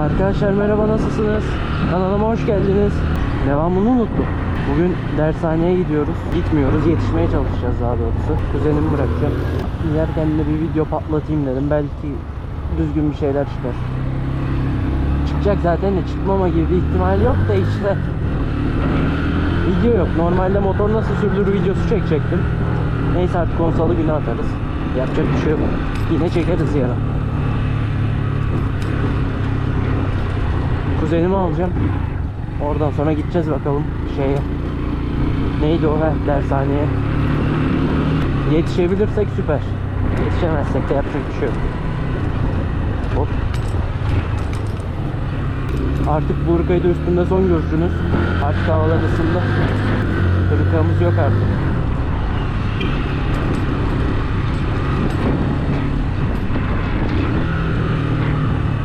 Arkadaşlar merhaba nasılsınız? Kanalıma hoş geldiniz. Devamını unuttum. Bugün dershaneye gidiyoruz. Gitmiyoruz. Yetişmeye çalışacağız daha doğrusu. Kuzenimi bırakacağım. Yerken de bir video patlatayım dedim. Belki düzgün bir şeyler çıkar. Çıkacak zaten de çıkmama gibi bir ihtimal yok da işte. Video yok. Normalde motor nasıl sürülür videosu çekecektim. Neyse artık konsalı güne atarız. Yapacak bir şey yok. Yine çekeriz yarın. Kuzenimi alacağım. Oradan sonra gideceğiz bakalım şeye. Neydi o he, dershaneye. Yetişebilirsek süper. Yetişemezsek de yapacak bir şey yok. Hop. Artık bu hırkayı da üstünde son görüşünüz. Artık havalar ısındı. Hırkamız yok artık.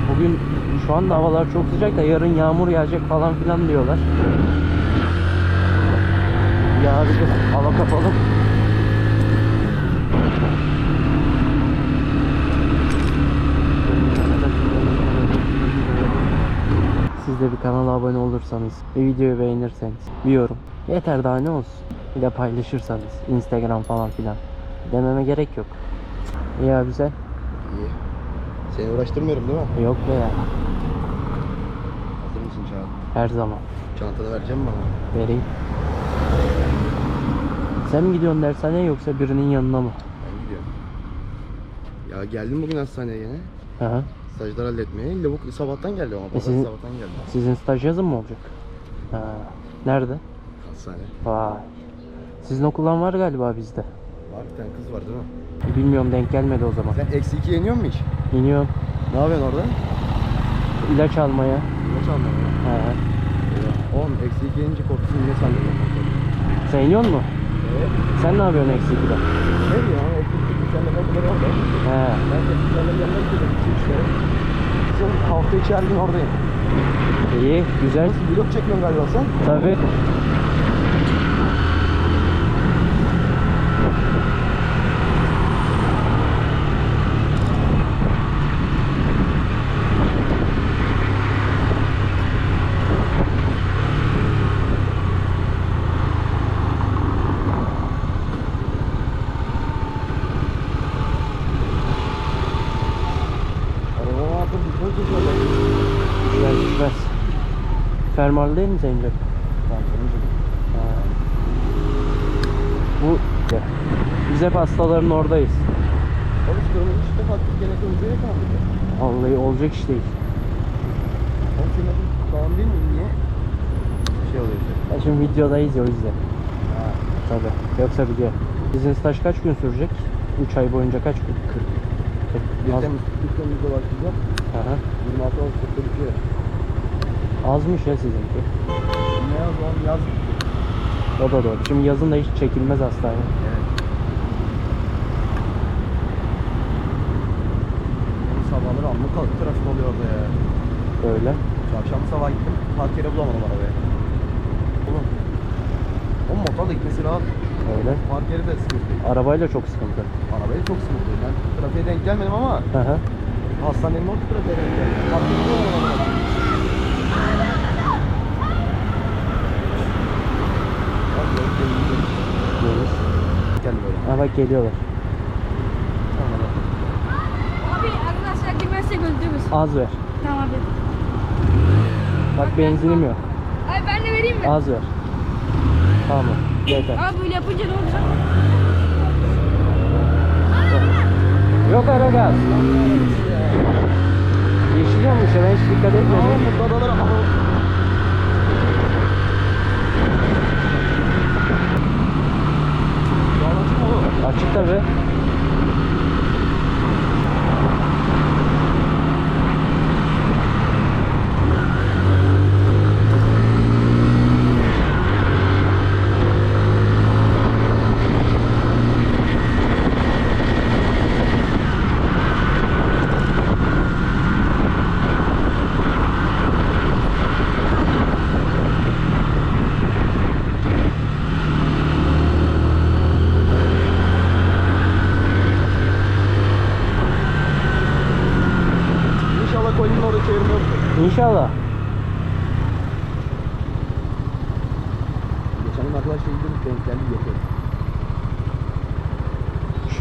Bugün şu anda havalar çok sıcak da yarın yağmur yağacak falan filan diyorlar. Yağabilir. Hava kapalı. Siz de bir kanala abone olursanız, bir videoyu beğenirseniz, bir yorum. Yeter daha ne olsun. Bir de paylaşırsanız, Instagram falan filan. Dememe gerek yok. İyi abi sen? İyi. Seni uğraştırmıyorum değil mi? Yok be ya. Her zaman. Çantanı vereceğim mi bana? Vereyim. Sen mi gidiyorsun dershaneye yoksa birinin yanına mı? Ben gidiyorum. Ya geldim bugün hastaneye gene. Hı hı. Stajlar halletmeye. Lavuk sabahtan geldi ama. E sizin- sabahtan geldi. Sizin staj yazın mı olacak? Ha. Nerede? Hastane. Vay. Sizin okuldan var galiba bizde. Var bir tane kız var değil mi? Bilmiyorum denk gelmedi o zaman. Sen eksi iki yeniyor musun hiç? İniyorum Ne yapıyorsun orada? İlaç almaya. Ne çaldın ya? He. Oğlum eksi iki yenince korkusun ne sandın? Sen iniyor mu? Evet. Sen ne yapıyorsun eksi ikide? Ne diyor ya? Eksi iki sen de kapıları orada. He. Ben de sizlerle yanına gidiyorum. iki üç kere. Son hafta içi her gün oradayım. İyi, güzel. Nasıl vlog çekmiyorsun galiba sen? Tabii. Fermuarlı değil mi Zeynep? Bu. Ha. Bu biz hep hastaların oradayız. Oğlum şu durumu hiç defa gene konuşuyor kaldı. Vallahi olacak iş değil. Oğlum senin adın Kaan değil mi? Niye? Bir şey oluyor işte. Ya şimdi videodayız ya o yüzden. Ha. Tabii. Yoksa biliyor. Sizin staj kaç gün sürecek? 3 ay boyunca kaç gün? 40. 1 Az, Temmuz, 1 Temmuz'da başlayacağım. Aha. 26 Ağustos'ta bitiyor. Azmış ya sizinki. Ne yaz oğlum yaz. O da doğru. Şimdi yazın da hiç çekilmez hastane. Evet. Oğlum sabahları amma kalk trafik oluyor orada ya. Böyle. Akşam sabah gittim. Park yeri bulamadım arabaya. Oğlum. Oğlum motorla gitmesi rahat. Öyle. Park yeri de sıkıntı. Arabayla çok sıkıntı. Arabayla çok sıkıntı. Ben trafiğe denk gelmedim ama Hı hı. hastanenin orada trafiğe denk geldim. Park yeri bulamadım. Yok, değil, değil. Görürüz. Gel böyle. Ha bak geliyorlar. Tamam. Abi arkadaşlar girmezsek öldürürüz. Az ver. Tamam abi. Bak benzinim yok. Abi ben de vereyim mi? Az ver. Tamam. Yeter. Abi böyle yapınca ne olacak? Yok ara gaz. Yeşil yanmış ya ben hiç dikkat Tamam, etmedim. bu dadalara- Aha. Bağlantı mı oğlum? Açık tabi.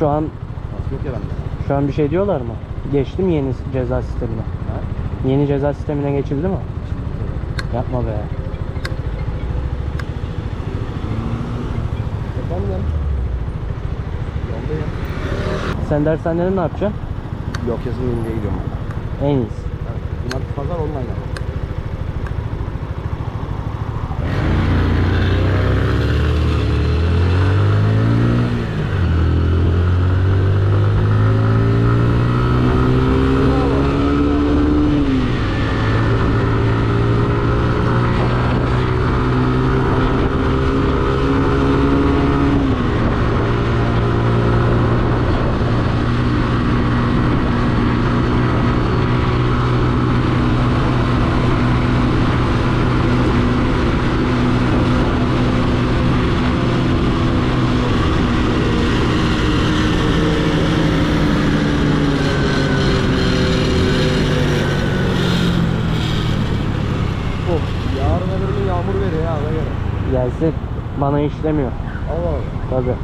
Şu an Pas yok ya bende. şu an bir şey diyorlar mı? Geçti mi yeni ceza sistemine? Ha? Yeni ceza sistemine geçildi mi? Yapma be. Efendim? Yoldayım. Sen dershanede ne yapacaksın? Yok yazın gidiyorum. En iyisi. Evet. Cumartesi pazar online ama. Of. Yarın öbür gün yağmur veriyor ya ona göre. Gelsin. Bana işlemiyor. Allah Allah. Tabii.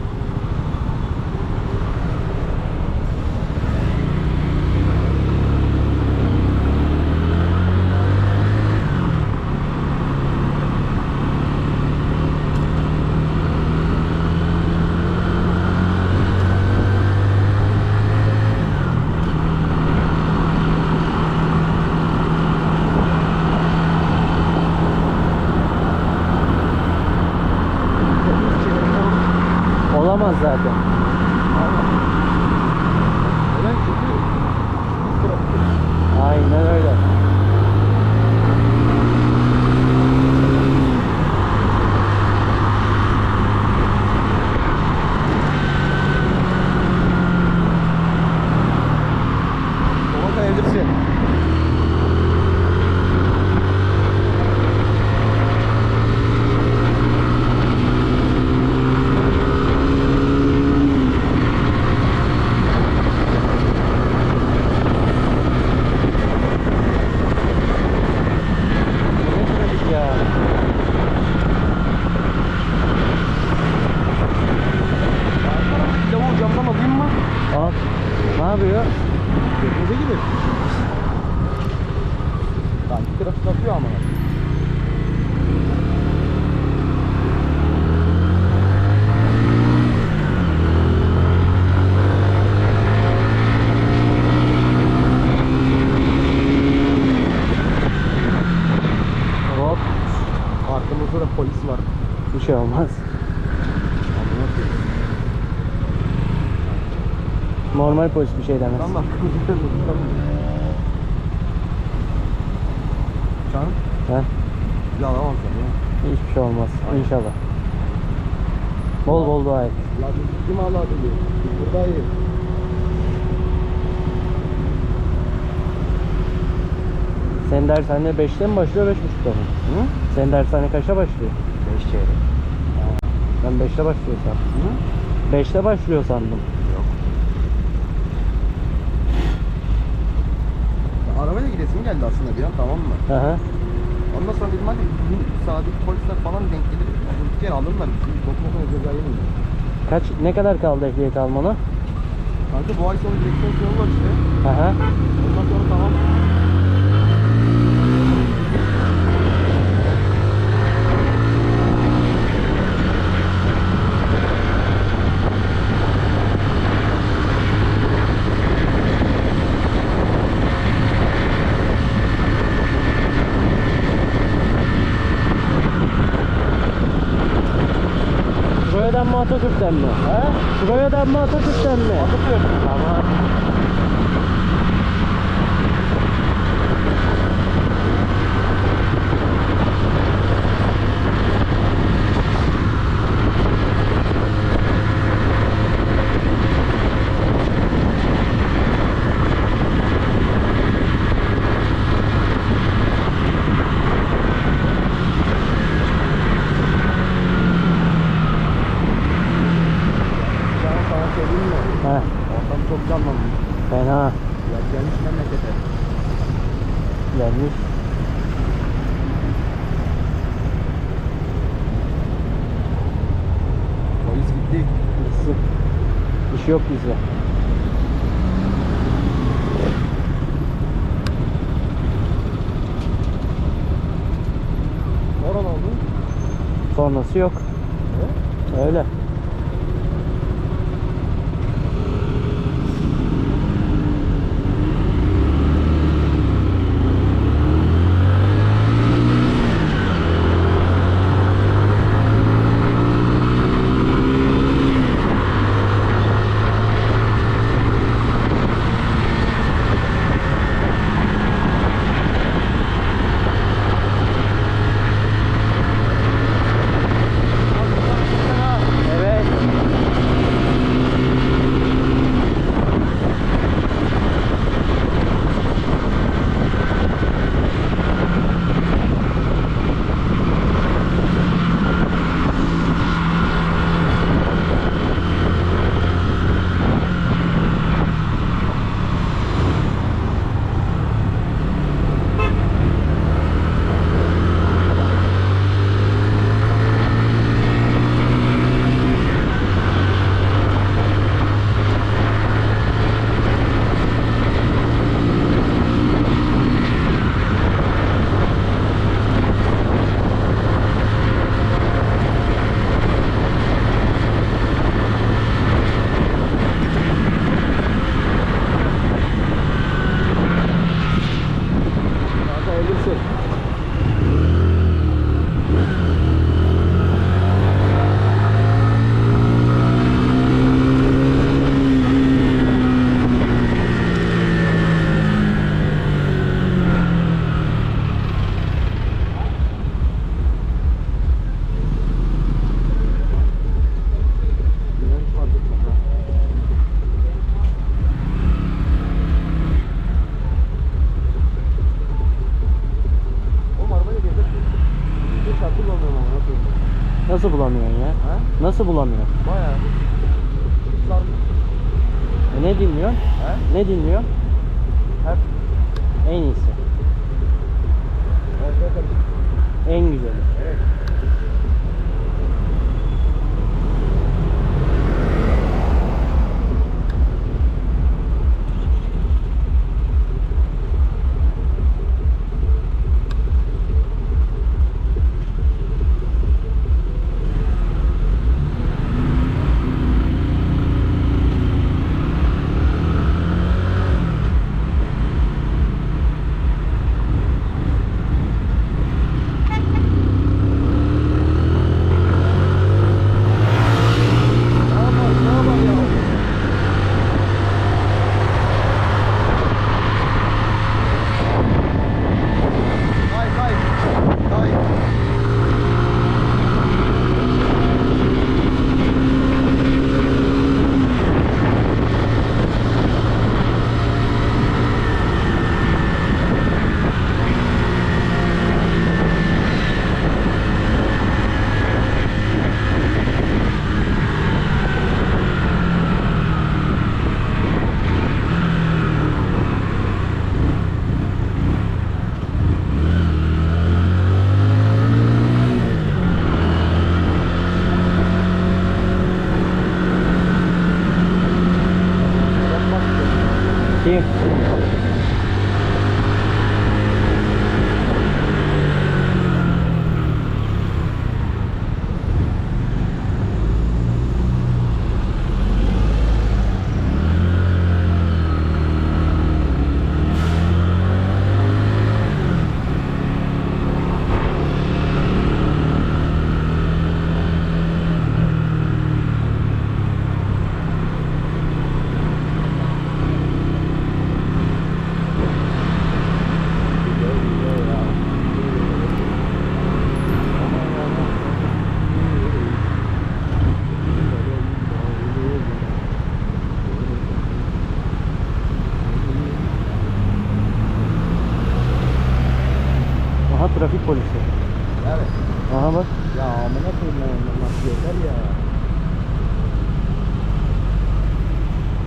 Olamaz zaten. Neden? Çünkü Aynen öyle. Sola kayabilirsin. Ne trafik ya. Lavabo camdan alayım mı? Al. Ne yapıyor? Götünüze gibi. Sanki trafik atıyor ama. Hop. Arkamızda da polis var. Bir şey olmaz. Normal polis bir şey demez. Tam He? Bizi alamazlar ya. Hiçbir şey olmaz. İnşallah. Bol bol dua et. La biz kim ağladı diyor. Biz buradayız. Senin dershane 5'te mi başlıyor 5.30'da mı? Hı? Senin dershane kaçta başlıyor? Beş çeyrek. Ben 5'te başlıyor sandım. Hı? 5'te başlıyor sandım. Yok. Ya Arabayla gidesim geldi aslında bir an tamam mı? Hı hı. Ondan sonra dedim hadi bizim sağdaki polisler falan denk gelir. Durduk yere alırlar. Bizim bokmokuna ceza yemeyiz. Kaç ne kadar kaldı ehliyet almana? Kanka bu ay sonu direksiyon sınavı var işte. Hı hı. Ondan sonra tamam. Şuraya mı Atatürk'ten mi? He? Şuraya mı Atatürk'ten mi? Atatürk. Tamam. iş yok bizde. Sonrası yok. Öyle. Nasıl bulamıyorsun ya? He? Nasıl bulamıyorsun? Bayağı. E ne dinliyorsun? He? Ne dinliyorsun? Hep. En iyisi.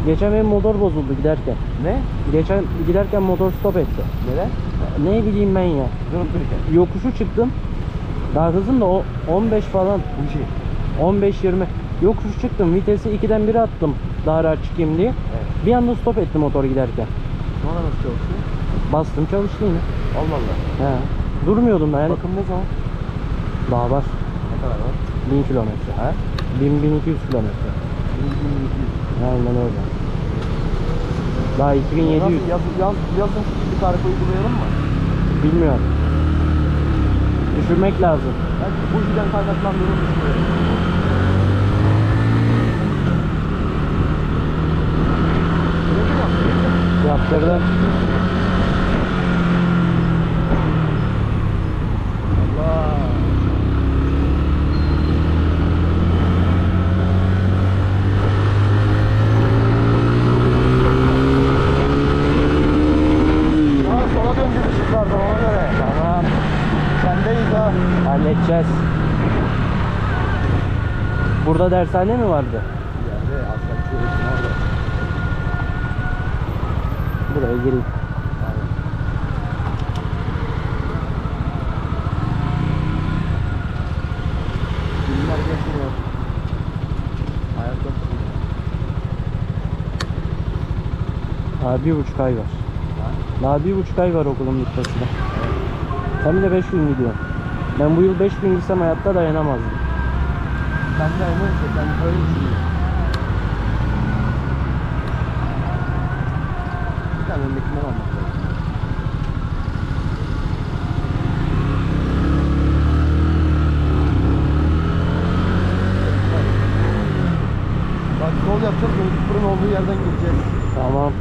Geçen benim motor bozuldu giderken. Ne? Geçen giderken motor stop etti. Neden? Ne bileyim ben ya. Durup dururken. Yokuşu çıktım. Daha hızım da o 15 falan. Bu 15-20. Şey. Yokuşu çıktım. Vitesi 2'den 1'e attım. Daha rahat çıkayım diye. Evet. Bir anda stop etti motor giderken. Sonra nasıl çalıştı? Bastım çalıştı yine. Allah Allah. He. Durmuyordum da yani. Bakın ne zaman? Daha var. Ne kadar var? 1000 kilometre. He? 1000-1200 kilometre. 1200 Aynen öyle. Daha 2700. Nasıl yaz, yaz, yazın bir tarif uygulayalım mı? Bilmiyorum. Düşürmek lazım. Ben bu yüzden kaynaklandığını düşünüyorum. Yaptırdım. Allah. Daha sola döndü ışıklardan ona göre. Tamam. Sendeyiz ha. Halledeceğiz. Burada dershane mi vardı? Şubesin orada. Buraya gireyim. Daha bir buçuk ay var. Ha? Daha bir buçuk ay var okulun bitmesine. Sen bile beş gün gidiyorsun. Ben bu yıl beş gün gitsem hayatta dayanamazdım. Ben öyle işte, ben öyle düşünüyorum. Bir tane öndekinden almak lazım. Bak sol yapacağız, böyle fırın olduğu yerden gireceğiz. Tamam.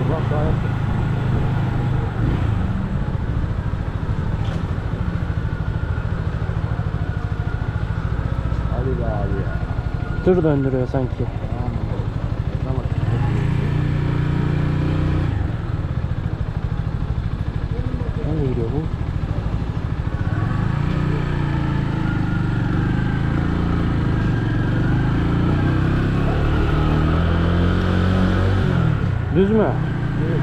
Buradan sağa yap. Hadi be abi ya. Tır döndürüyor sanki. Nereye gidiyor bu? Düz mü? Evet.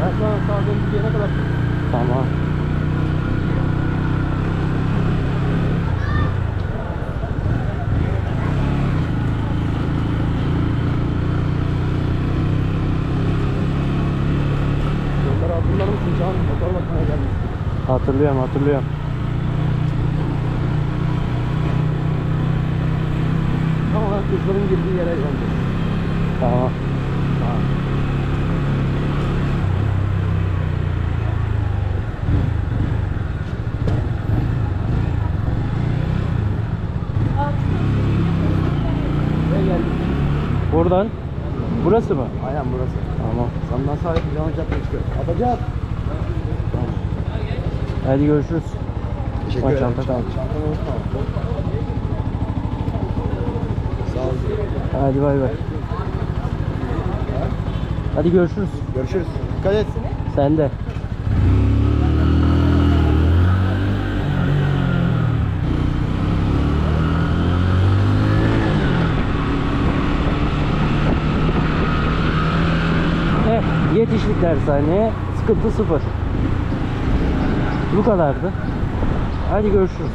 Ben sana sağa dönüp gidene kadar Tamam. Hatırlıyorum hatırlıyorum. Tam olarak kızların girdiği yere geldik. Tamam. Tamam. Buradan. Burası mı? Aynen burası. Tamam. Senden sağa yapacağım cadde çıkıyor. Atacağız. Tamam. Hadi görüşürüz. Teşekkür ederim. çanta kaldı. Sağ ol. Hadi bay bay. Hadi görüşürüz. Görüşürüz. Dikkat et. Sen de. Eh, yetiştik dershaneye. Sıkıntı sıfır. Bu kadardı. Hadi görüşürüz.